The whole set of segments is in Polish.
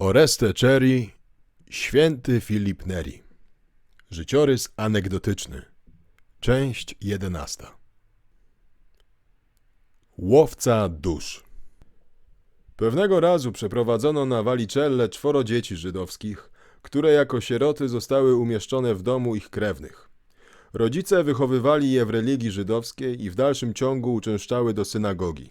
Oreste Cherry, święty Filip Neri. Życiorys anegdotyczny. Część jedenasta. Łowca dusz. Pewnego razu przeprowadzono na Walicelle czworo dzieci żydowskich, które jako sieroty zostały umieszczone w domu ich krewnych. Rodzice wychowywali je w religii żydowskiej i w dalszym ciągu uczęszczały do synagogi.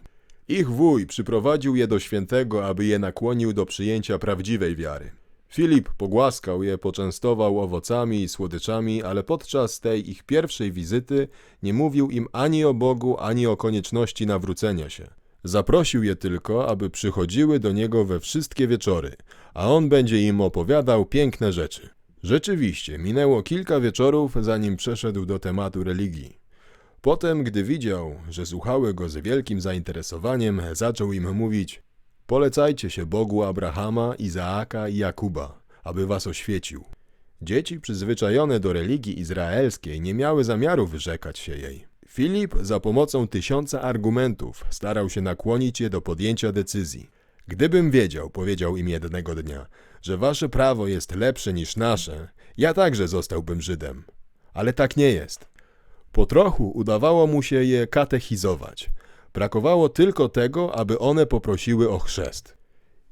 Ich wuj przyprowadził je do świętego, aby je nakłonił do przyjęcia prawdziwej wiary. Filip pogłaskał je, poczęstował owocami i słodyczami, ale podczas tej ich pierwszej wizyty nie mówił im ani o Bogu, ani o konieczności nawrócenia się. Zaprosił je tylko, aby przychodziły do niego we wszystkie wieczory, a on będzie im opowiadał piękne rzeczy. Rzeczywiście, minęło kilka wieczorów, zanim przeszedł do tematu religii. Potem, gdy widział, że słuchały go z wielkim zainteresowaniem, zaczął im mówić: Polecajcie się Bogu Abrahama, Izaaka i Jakuba, aby was oświecił. Dzieci przyzwyczajone do religii izraelskiej nie miały zamiaru wyrzekać się jej. Filip za pomocą tysiąca argumentów starał się nakłonić je do podjęcia decyzji. Gdybym wiedział, powiedział im jednego dnia, że wasze prawo jest lepsze niż nasze, ja także zostałbym Żydem. Ale tak nie jest. Po trochu udawało mu się je katechizować. Brakowało tylko tego, aby one poprosiły o chrzest.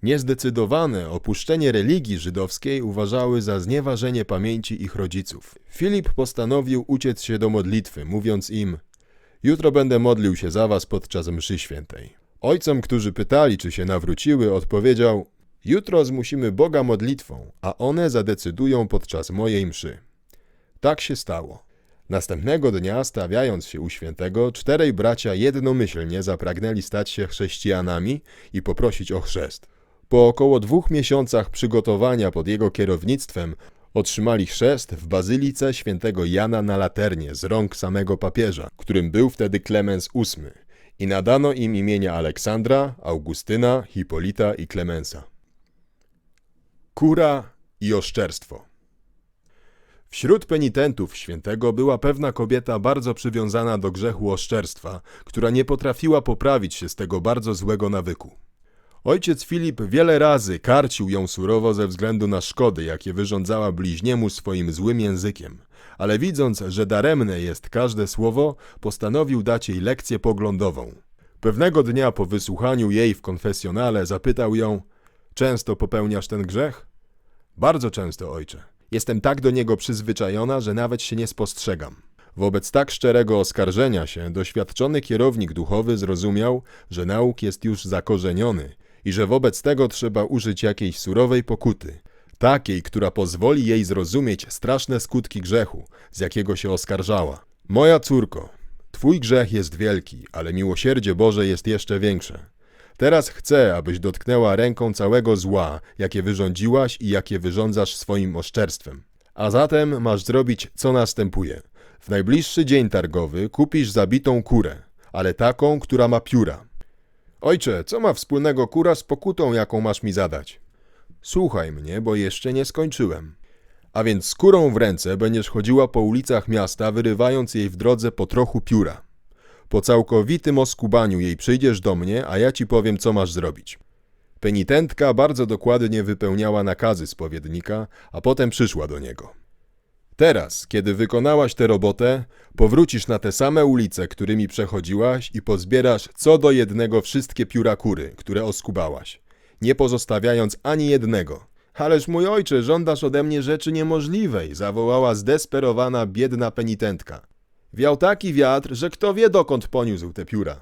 Niezdecydowane opuszczenie religii żydowskiej uważały za znieważenie pamięci ich rodziców. Filip postanowił uciec się do modlitwy, mówiąc im: Jutro będę modlił się za was podczas mszy świętej. Ojcom, którzy pytali, czy się nawróciły, odpowiedział: Jutro zmusimy Boga modlitwą, a one zadecydują podczas mojej mszy. Tak się stało. Następnego dnia, stawiając się u świętego, czterej bracia jednomyślnie zapragnęli stać się chrześcijanami i poprosić o chrzest. Po około dwóch miesiącach przygotowania pod jego kierownictwem otrzymali chrzest w bazylice świętego Jana na Laternie z rąk samego papieża, którym był wtedy Klemens VIII i nadano im imienia Aleksandra, Augustyna, Hipolita i Klemensa. Kura i oszczerstwo. Wśród penitentów świętego była pewna kobieta bardzo przywiązana do grzechu oszczerstwa, która nie potrafiła poprawić się z tego bardzo złego nawyku. Ojciec Filip wiele razy karcił ją surowo ze względu na szkody, jakie wyrządzała bliźniemu swoim złym językiem, ale widząc, że daremne jest każde słowo, postanowił dać jej lekcję poglądową. Pewnego dnia po wysłuchaniu jej w konfesjonale zapytał ją: Często popełniasz ten grzech? Bardzo często, ojcze. Jestem tak do niego przyzwyczajona, że nawet się nie spostrzegam. Wobec tak szczerego oskarżenia się doświadczony kierownik duchowy zrozumiał, że nauk jest już zakorzeniony i że wobec tego trzeba użyć jakiejś surowej pokuty, takiej, która pozwoli jej zrozumieć straszne skutki grzechu, z jakiego się oskarżała. Moja córko, twój grzech jest wielki, ale miłosierdzie Boże jest jeszcze większe. Teraz chcę, abyś dotknęła ręką całego zła, jakie wyrządziłaś i jakie wyrządzasz swoim oszczerstwem. A zatem masz zrobić, co następuje. W najbliższy dzień targowy kupisz zabitą kurę, ale taką, która ma pióra. Ojcze, co ma wspólnego kura z pokutą, jaką masz mi zadać? Słuchaj mnie, bo jeszcze nie skończyłem. A więc z kurą w ręce będziesz chodziła po ulicach miasta, wyrywając jej w drodze po trochu pióra. Po całkowitym oskubaniu jej przyjdziesz do mnie, a ja ci powiem, co masz zrobić. Penitentka bardzo dokładnie wypełniała nakazy spowiednika, a potem przyszła do niego. Teraz, kiedy wykonałaś tę robotę, powrócisz na te same ulice, którymi przechodziłaś i pozbierasz co do jednego wszystkie pióra kury, które oskubałaś, nie pozostawiając ani jednego. Ależ mój ojcze, żądasz ode mnie rzeczy niemożliwej, zawołała zdesperowana, biedna penitentka. Wiał taki wiatr, że kto wie dokąd poniósł te pióra.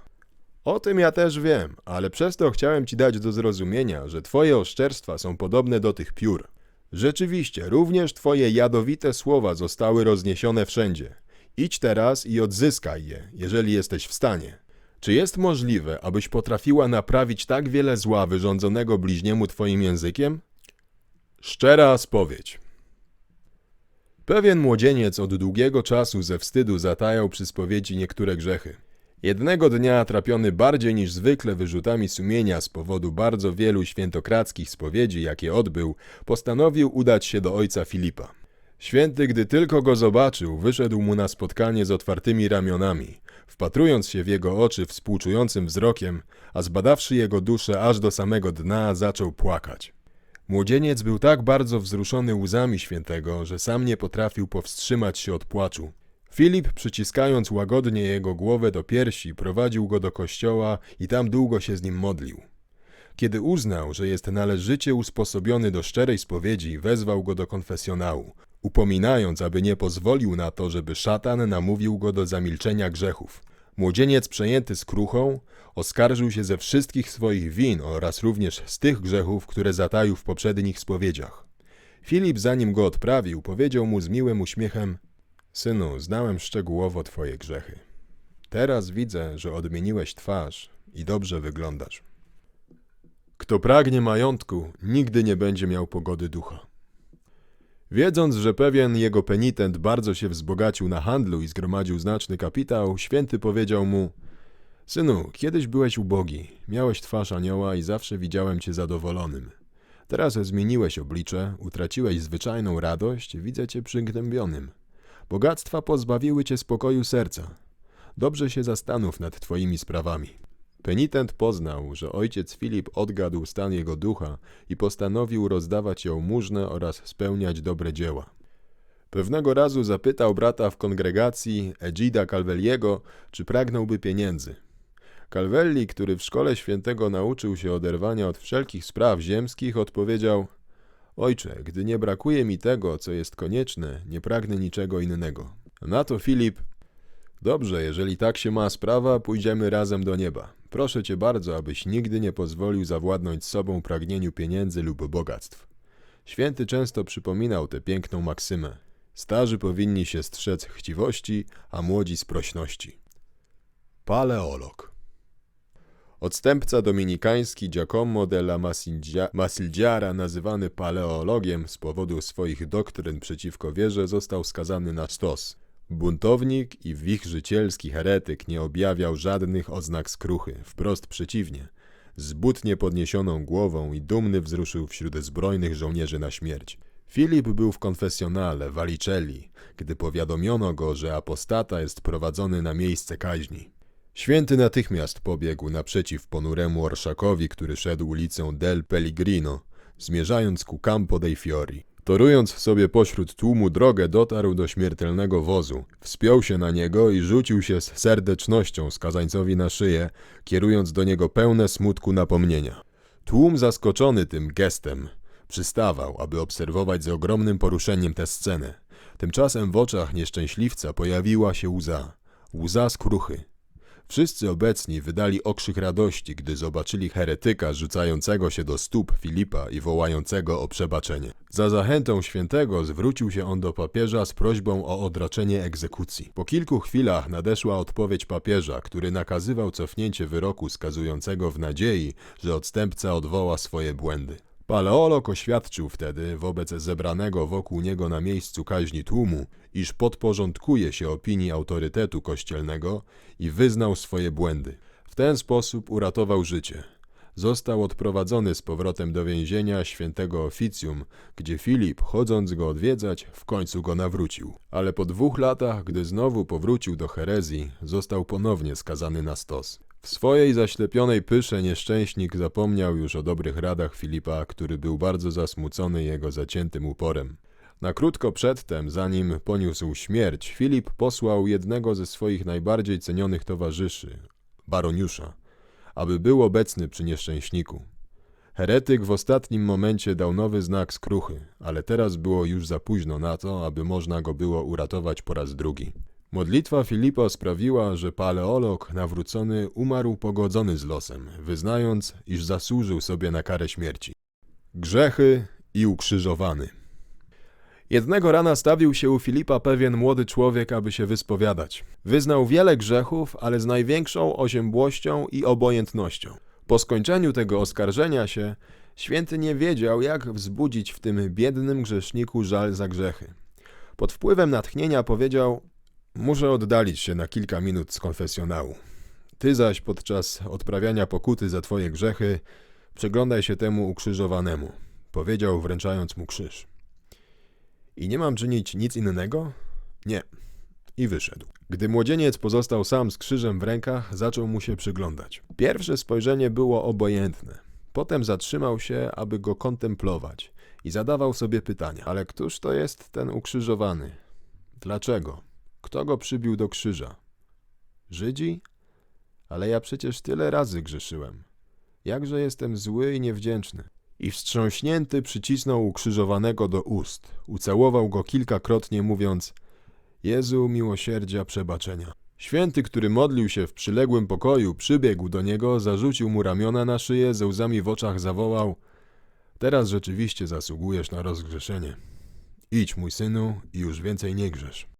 O tym ja też wiem, ale przez to chciałem ci dać do zrozumienia, że twoje oszczerstwa są podobne do tych piór. Rzeczywiście, również twoje jadowite słowa zostały rozniesione wszędzie. Idź teraz i odzyskaj je, jeżeli jesteś w stanie. Czy jest możliwe, abyś potrafiła naprawić tak wiele zła wyrządzonego bliźniemu twoim językiem? Szczera spowiedź. Pewien młodzieniec od długiego czasu ze wstydu zatajał przy spowiedzi niektóre grzechy. Jednego dnia, trapiony bardziej niż zwykle wyrzutami sumienia z powodu bardzo wielu świętokradzkich spowiedzi, jakie odbył, postanowił udać się do ojca Filipa. Święty, gdy tylko go zobaczył, wyszedł mu na spotkanie z otwartymi ramionami, wpatrując się w jego oczy współczującym wzrokiem, a zbadawszy jego duszę aż do samego dna, zaczął płakać. Młodzieniec był tak bardzo wzruszony łzami świętego, że sam nie potrafił powstrzymać się od płaczu. Filip, przyciskając łagodnie jego głowę do piersi, prowadził go do kościoła i tam długo się z nim modlił. Kiedy uznał, że jest należycie usposobiony do szczerej spowiedzi, wezwał go do konfesjonału, upominając, aby nie pozwolił na to, żeby szatan namówił go do zamilczenia grzechów. Młodzieniec przejęty skruchą oskarżył się ze wszystkich swoich win oraz również z tych grzechów, które zataił w poprzednich spowiedziach. Filip, zanim go odprawił, powiedział mu z miłym uśmiechem: Synu, znałem szczegółowo twoje grzechy. Teraz widzę, że odmieniłeś twarz i dobrze wyglądasz. Kto pragnie majątku, nigdy nie będzie miał pogody ducha. Wiedząc, że pewien jego penitent bardzo się wzbogacił na handlu i zgromadził znaczny kapitał, święty powiedział mu: Synu, kiedyś byłeś ubogi, miałeś twarz anioła i zawsze widziałem cię zadowolonym. Teraz zmieniłeś oblicze, utraciłeś zwyczajną radość, widzę cię przygnębionym. Bogactwa pozbawiły cię spokoju serca. Dobrze się zastanów nad twoimi sprawami. Penitent poznał, że ojciec Filip odgadł stan jego ducha i postanowił rozdawać jałmużnę oraz spełniać dobre dzieła. Pewnego razu zapytał brata w kongregacji Egida Calvelliego, czy pragnąłby pieniędzy. Calvelli, który w szkole świętego nauczył się oderwania od wszelkich spraw ziemskich, odpowiedział: Ojcze, gdy nie brakuje mi tego, co jest konieczne, nie pragnę niczego innego. Na to Filip: Dobrze, jeżeli tak się ma sprawa, pójdziemy razem do nieba. Proszę cię bardzo, abyś nigdy nie pozwolił zawładnąć sobą pragnieniu pieniędzy lub bogactw. Święty często przypominał tę piękną maksymę. Starzy powinni się strzec chciwości, a młodzi sprośności. Paleolog Odstępca dominikański Giacomo della Masildziara, nazywany paleologiem z powodu swoich doktryn przeciwko wierze, został skazany na stos. Buntownik i wichrzycielski heretyk nie objawiał żadnych oznak skruchy, wprost przeciwnie. Z butnie podniesioną głową i dumny wzruszył wśród zbrojnych żołnierzy na śmierć. Filip był w konfesjonale Valicelli, gdy powiadomiono go, że apostata jest prowadzony na miejsce kaźni. Święty natychmiast pobiegł naprzeciw ponuremu orszakowi, który szedł ulicą Del Pellegrino, zmierzając ku Campo dei Fiori. Torując sobie pośród tłumu drogę, dotarł do śmiertelnego wozu. Wspiął się na niego i rzucił się z serdecznością skazańcowi na szyję, kierując do niego pełne smutku napomnienia. Tłum zaskoczony tym gestem przystawał, aby obserwować z ogromnym poruszeniem tę scenę. Tymczasem w oczach nieszczęśliwca pojawiła się łza. Łza skruchy. Wszyscy obecni wydali okrzyk radości, gdy zobaczyli heretyka rzucającego się do stóp Filipa i wołającego o przebaczenie. Za zachętą świętego zwrócił się on do papieża z prośbą o odraczenie egzekucji. Po kilku chwilach nadeszła odpowiedź papieża, który nakazywał cofnięcie wyroku skazującego w nadziei, że odstępca odwoła swoje błędy. Paleolog oświadczył wtedy wobec zebranego wokół niego na miejscu kaźni tłumu, iż podporządkuje się opinii autorytetu kościelnego i wyznał swoje błędy. W ten sposób uratował życie. Został odprowadzony z powrotem do więzienia świętego oficjum, gdzie Filip, chodząc go odwiedzać, w końcu go nawrócił. Ale po dwóch latach, gdy znowu powrócił do herezji, został ponownie skazany na stos. W swojej zaślepionej pysze nieszczęśnik zapomniał już o dobrych radach Filipa, który był bardzo zasmucony jego zaciętym uporem. Na krótko przedtem, zanim poniósł śmierć, Filip posłał jednego ze swoich najbardziej cenionych towarzyszy, baroniusza, aby był obecny przy nieszczęśniku. Heretyk w ostatnim momencie dał nowy znak skruchy, ale teraz było już za późno na to, aby można go było uratować po raz drugi. Modlitwa Filipa sprawiła, że paleolog nawrócony umarł pogodzony z losem, wyznając, iż zasłużył sobie na karę śmierci. Grzechy i ukrzyżowany. Jednego rana stawił się u Filipa pewien młody człowiek, aby się wyspowiadać. Wyznał wiele grzechów, ale z największą oziębłością i obojętnością. Po skończeniu tego oskarżenia się, święty nie wiedział, jak wzbudzić w tym biednym grzeszniku żal za grzechy. Pod wpływem natchnienia powiedział: Muszę oddalić się na kilka minut z konfesjonału. Ty zaś podczas odprawiania pokuty za twoje grzechy przyglądaj się temu ukrzyżowanemu, powiedział wręczając mu krzyż. I nie mam czynić nic innego? Nie. I wyszedł. Gdy młodzieniec pozostał sam z krzyżem w rękach, zaczął mu się przyglądać. Pierwsze spojrzenie było obojętne. Potem zatrzymał się, aby go kontemplować i zadawał sobie pytania. Ale któż to jest ten ukrzyżowany? Dlaczego? Kto go przybił do krzyża? Żydzi? Ale ja przecież tyle razy grzeszyłem. Jakże jestem zły i niewdzięczny. I wstrząśnięty przycisnął ukrzyżowanego do ust, ucałował go kilkakrotnie, mówiąc: Jezu, miłosierdzia, przebaczenia. Święty, który modlił się w przyległym pokoju, przybiegł do niego, zarzucił mu ramiona na szyję, ze łzami w oczach zawołał: Teraz rzeczywiście zasługujesz na rozgrzeszenie. Idź, mój synu, i już więcej nie grzesz.